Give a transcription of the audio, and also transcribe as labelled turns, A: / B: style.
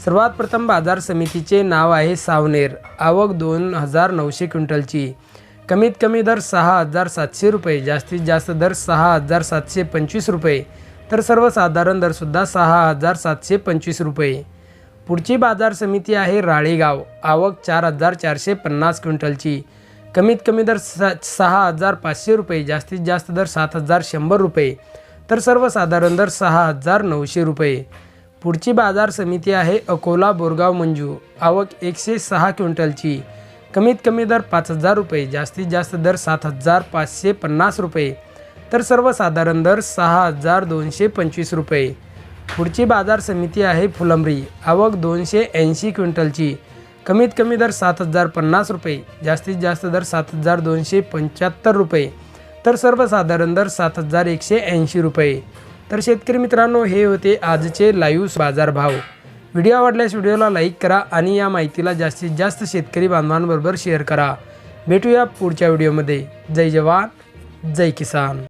A: सर्वात प्रथम बाजार समितीचे नाव आहे सावनेर. आवक दोन हजार नऊशे क्विंटलची. कमीत कमी दर सहा हजार सातशे रुपये जास्तीत जास्त दर सहा हजार सातशे पंचवीस रुपये तर सर्वसाधारण दरसुद्धा सहा हजार सातशे पंचवीस रुपये. पुढची बाजार समिती आहे राळेगाव. आवक चार हजार चारशे पन्नास क्विंटलची. कमीत कमी दर सा सहा हजार पाचशे रुपये जास्तीत जास्त दर सात हजार शंभर रुपये तर सर्वसाधारण दर सहा हजार नऊशे रुपये. पुढची बाजार समिती आहे अकोला बोरगाव मंजू. आवक एकशे सहा क्विंटलची. कमीत कमी दर पाच हजार रुपये जास्तीत जास्त दर सात हजार पाचशे पन्नास रुपये. तर सर्वसाधारण दर सहा हजार दोनशे पंचवीस रुपये. पुढची बाजार समिती आहे फुलंब्री. आवक दोनशे ऐंशी क्विंटलची. कमीत कमी दर सात हजार पन्नास रुपये जास्तीत जास्त दर सात हजार दोनशे पंच्याहत्तर रुपये. तर सर्वसाधारण दर सात हजार एकशे ऐंशी रुपये. तर शेतकरी मित्रांनो हे होते आजचे लाईव्ह बाजारभाव. व्हिडिओ आवडल्यास व्हिडिओला लाईक करा आणि या माहितीला जास्तीत जास्त शेतकरी बांधवांबरोबर शेअर करा. भेटूया पुढच्या व्हिडिओमध्ये. जय जवान जय किसान.